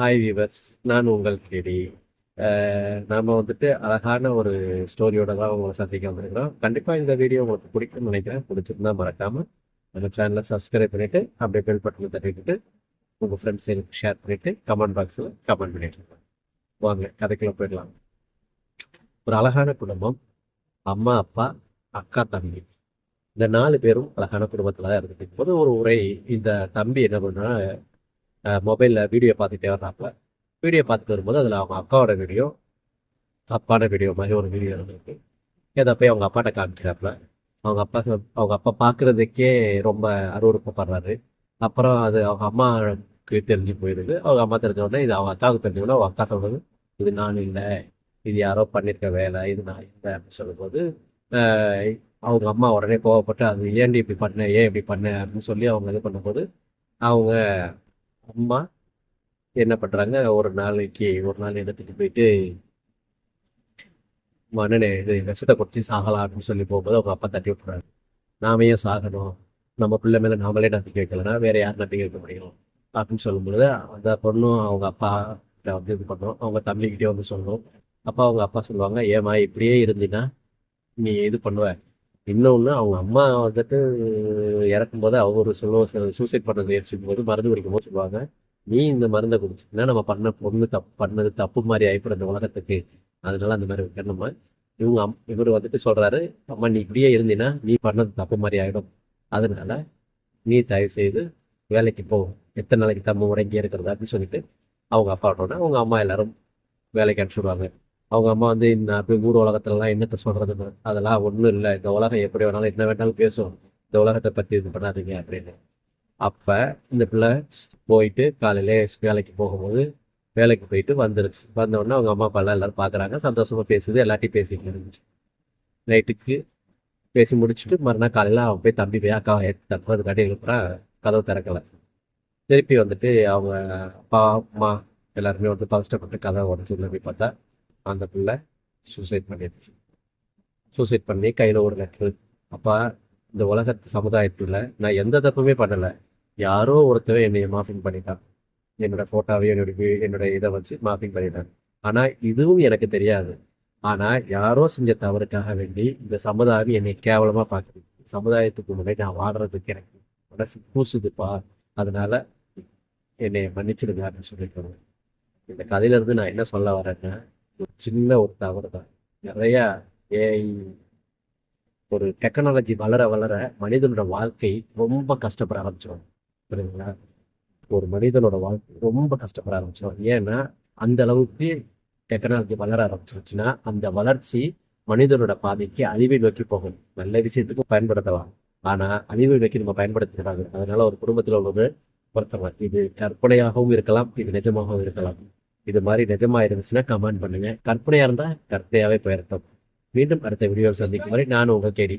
Hi viewers நான் உங்கள் கேடி. நாம் வந்துட்டு அழகான ஒரு ஸ்டோரியோட தான் உங்களை சந்திக்க வந்திருக்கிறோம். கண்டிப்பாக இந்த வீடியோ உங்களுக்கு பிடிக்கும்னு நினைக்கிறேன். பிடிச்சிருந்தா மறக்காமல் நம்ம சேனலை சப்ஸ்கிரைப் பண்ணிவிட்டு அப்படியே பெல் பட்டனை தட்டிட்டு உங்கள் ஃப்ரெண்ட்ஸுக்கு ஷேர் பண்ணிவிட்டு கமெண்ட் பாக்ஸில் கமெண்ட் பண்ணிட்டு வாங்க கதைக்குள்ளே போயிடலாம். ஒரு அழகான குடும்பம். அம்மா அப்பா அக்கா தம்பி. இந்த நாலு பேரும் அழகான குடும்பத்தில் தான் இருந்துட்டு போது ஒரு உரை. இந்த தம்பி என்ன பண்ணால் மொபைலில் வீடியோ பார்த்துட்டே வர்றாப்புல. வீடியோ பார்த்துட்டு வரும்போது அதில் அவங்க அக்காவோட வீடியோ அப்பான வீடியோ மாதிரி ஒரு வீடியோ இருந்திருக்கு. இதை போய் அவங்க அப்பாட்ட காமிக்கிறாப்புல. அவங்க அப்பா சொ- அவங்க அப்பா பார்க்குறதுக்கே ரொம்ப அருவறுப்பப்படுறாரு அப்புறம் அது அவங்க அம்மாவுக்கு தெரிஞ்சு போயிடுது அவங்க அம்மா தெரிஞ்ச உடனே இது அவங்க அக்காவுக்கு தெரிஞ்சவுடனே அவங்க அக்கா சொல்கிறது இது நான் இல்லை. இது யாரோ பண்ணியிருக்க வேலை. இது நான் இல்லை. அப்படின்னு சொல்லும்போது அவங்க அம்மா உடனே கோவப்பட்டு அது ஏன்டி இப்படி பண்ண? ஏன் இப்படி பண்ண? அப்படின்னு சொல்லி அவங்க இது பண்ணும்போது அவங்க அம்மா என்ன பண்றாங்க? ஒரு நாளைக்கு ஒரு நாள் இடத்துக்கு போயிட்டு மண்ணனை இது விஷத்தை குடிச்சு சாகலாம் அப்படின்னு சொல்லி போகும்போது அவங்க அப்பா தட்டி விட்டுறாரு. நாம ஏன் சாகணும்? நம்ம பிள்ளை மேலே நாமளே நம்பிக்கை வைக்கலன்னா வேற யார் நம்பிக்கை வைக்க முடியும்? அப்படின்னு சொல்லும்பொழுது அந்த பொண்ணும் அவங்க அப்பா கிட்ட வந்து இது பண்ணோம். அவங்க தம்பிக்கிட்டே வந்து சொல்லணும் அப்பா அவங்க அப்பா சொல்லுவாங்க ஏமா இப்படியே இருந்தீன்னா நீ இது பண்ணுவ. இன்னொன்று அவங்க அம்மா வந்துட்டு இறக்கும்போது அவர் சொல்லுவோம் சூசைட் பண்ண முயற்சிக்கும் போது மருந்து குடிக்கும் போது சொல்லுவாங்க நீ இந்த மருந்தை குடிச்சிங்கன்னா நம்ம பண்ண பொண்ணு தப்பு பண்ணது தப்பு மாதிரி ஆயிப்படும் இந்த உலகத்துக்கு. அதனால அந்த மாதிரி வைக்கணுமா இவங்க அம் இவர் வந்துட்டு சொல்கிறாரு அம்மா நீ இப்படியே இருந்தீன்னா நீ பண்ணது தப்பு மாதிரி ஆகிடும் அதனால நீ தயவு செய்து வேலைக்கு போ. எத்தனை நாளைக்கு தம்ம முடங்கி இருக்கிறதா? அப்படின்னு சொல்லிட்டு அவங்க அப்பா விட்டோன்னே அவங்க அம்மா எல்லாரும் வேலைக்கு அனுப்பிச்சுடுவாங்க அவங்க அம்மா வந்து இந்த அப்படி ஊர் உலகத்துலலாம் என்னத்தை சொல்றதுன்னு அதெல்லாம் ஒன்றும் இல்லை. இந்த உலகம் எப்படி வேணாலும் என்ன வேணாலும் பேசும். இந்த உலகத்தை பற்றி இது பண்ணாதீங்க அப்படின்னு. அப்போ இந்த பிள்ளை போயிட்டு காலையிலே வேலைக்கு போகும்போது வேலைக்கு போயிட்டு வந்துருச்சு. வந்தோடனே அவங்க அம்மா அப்பா எல்லோரும் எல்லாரும் பார்க்குறாங்க சந்தோஷமாக பேசுது. எல்லாத்தையும் பேசிக்கிட்டு இருந்துச்சு. நைட்டுக்கு பேசி முடிச்சுட்டு மறுநாள் காலையில் அவன் போய் தம்பி போய் அக்கா தற்போது கட்டி எழுப்புறான் கதவு திறக்கலை. திருப்பி வந்துட்டு அவங்க அப்பா அம்மா எல்லாருமே வந்து பதஷ்டப்பட்டு கதை உடச்சு உள்ள போய் பார்த்தா அந்த பிள்ளை சூசைட் பண்ணிடுச்சு. சூசைட் பண்ணி கையில் ஒரு லெட்டர் அப்பா இந்த உலகத்து சமுதாயத்தில் நான் எந்த தப்புமே பண்ணலை. யாரோ ஒருத்தவன் என்னை மாஃபிங் பண்ணிட்டான் என்னோட ஃபோட்டோவையும் என்னோட என்னுடைய என்னோட இதை வச்சு மாஃபிங் பண்ணிட்டான் ஆனால் இதுவும் எனக்கு தெரியாது. ஆனால் யாரோ செஞ்ச தவறுக்காக வேண்டி இந்த சமுதாயம் என்னை கேவலமாக பார்க்குது. சமுதாயத்துக்கு முன்னாடி நான் வாடுறதுக்கு எனக்கு மனசு பூசுதுப்பா. அதனால என்னை மன்னிச்சிடுங்க அப்படின்னு சொல்லிட்டு இந்த கதையிலேருந்து நான் என்ன சொல்ல வரேன்னா ஒரு சின்ன ஒரு தவறு தான். நிறைய ஏஐ ஒரு டெக்னாலஜி வளர வளர மனிதனோட வாழ்க்கை ரொம்ப கஷ்டப்பட ஆரம்பிச்சிடும் புரியுதுங்களா? ஒரு மனிதனோட வாழ்க்கை ரொம்ப கஷ்டப்பட ஆரம்பிச்சிடும் ஏன்னா அந்த அளவுக்கு டெக்னாலஜி வளர ஆரம்பிச்சிருச்சுன்னா அந்த வளர்ச்சி மனிதனோட பாதைக்கு அழிவை நோக்கி போகும். நல்ல விஷயத்துக்கும் பயன்படுத்தலாம். ஆனா அழிவை நோக்கி நம்ம பயன்படுத்திக்கிறாங்க அதனால ஒரு குடும்பத்தில் உள்ளது ஒருத்தவங்க இது கற்பனையாகவும் இருக்கலாம் இது நிஜமாகவும் இருக்கலாம். இது மாதிரி நிஜமா இருந்துச்சுன்னா கமெண்ட் பண்ணுங்க. கற்பனையா இருந்தா கற்பனையாகவே போயிருக்கோம் மீண்டும் அடுத்த வீடியோ சந்திக்கும் வரை நான் உங்கள் கேடி.